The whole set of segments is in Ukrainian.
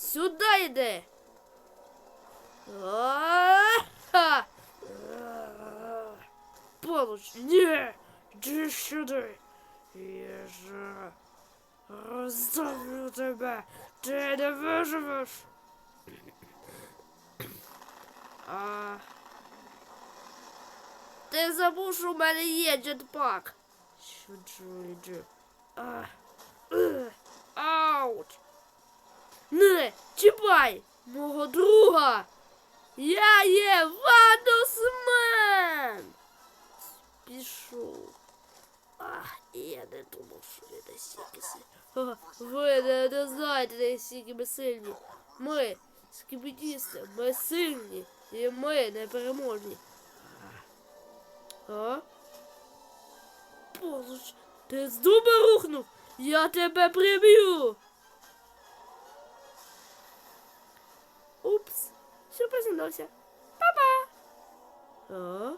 Сюди йди. А-ха! Поруч. Ні. Іди сюди. Я ж роздавлю тебе. Ти не виживеш. А... Ти забув, що у мене є джетпак. Що джуджу? А... Ех. Не, чіпай! Мого друга! Я є Вадусмен! Пішов. Ах, я не думав, що ви настільки сильні. Ви не, не знаєте, наскільки ми сильні. Ми, скібідісти, ми сильні, і ми непереможні. А? Поруч, ти з дуба рухнув? Я тебе приб'ю. Упс, що признався. Па-па. А?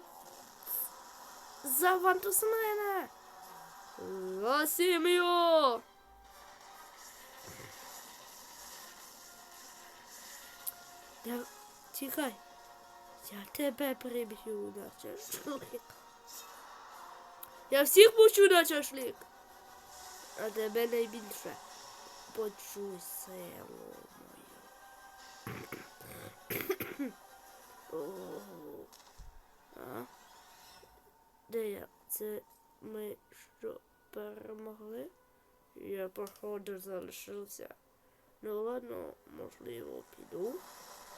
За вантусмена. За сім'ю. Я... Тікай. Я тебе приб'ю на шашлик. Я всіх пущу на шашлик. А тебе найбільше. Почуй А? Де я? Це ми що перемогли? Я походу залишився. Ну ладно, можливо, піду.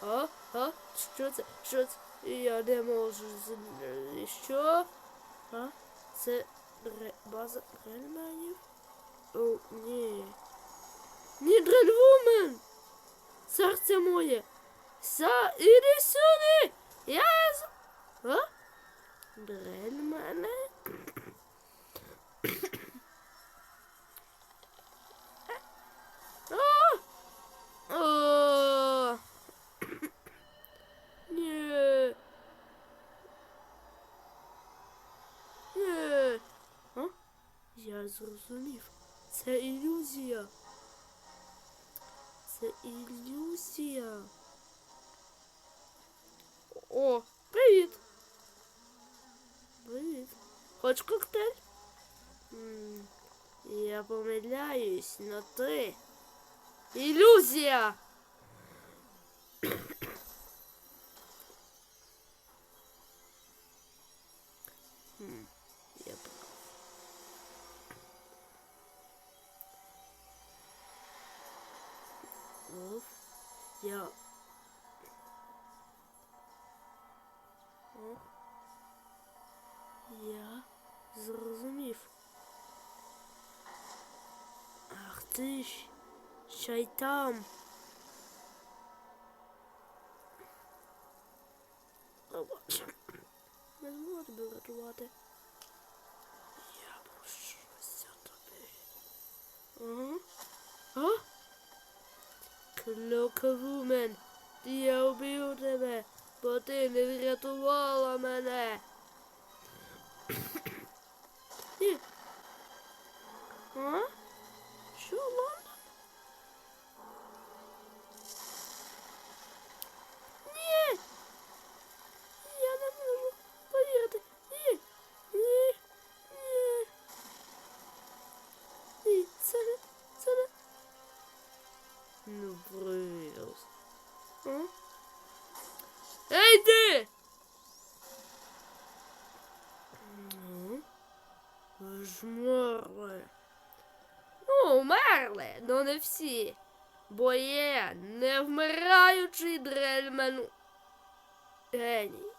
А? А? Що це? Що це? Я не можу з- Що? А? Це ре... база Рельменів? О, ні. Ні, Дрельвумен! Серце моє! Са, іди сюди! Я з... А? Ні. А? Я зрозумів. Це ілюзія. Це ілюзія. О, привіт. Привіт. Хоч коктейль? М, Я помиляюсь, но ти. Ілюзія! Хм, я прав. Оф, я... О, я зрозумів. Ах ти ж, ще й там. Не зможу тебе врятувати. Я прощуся тобі. Ага. А? Я вб'ю тебе, бо ти не врятувала мене. Ні. А? Що, Лондон? Ні! Я не можу повірити. Ні! Ні! Ні! Ні, це не... Це не... Ну, просто. А? Ти! Ну, ви ж мерли. Ну, умерли, но не всі. Бо є невмираючий дрельмен геній.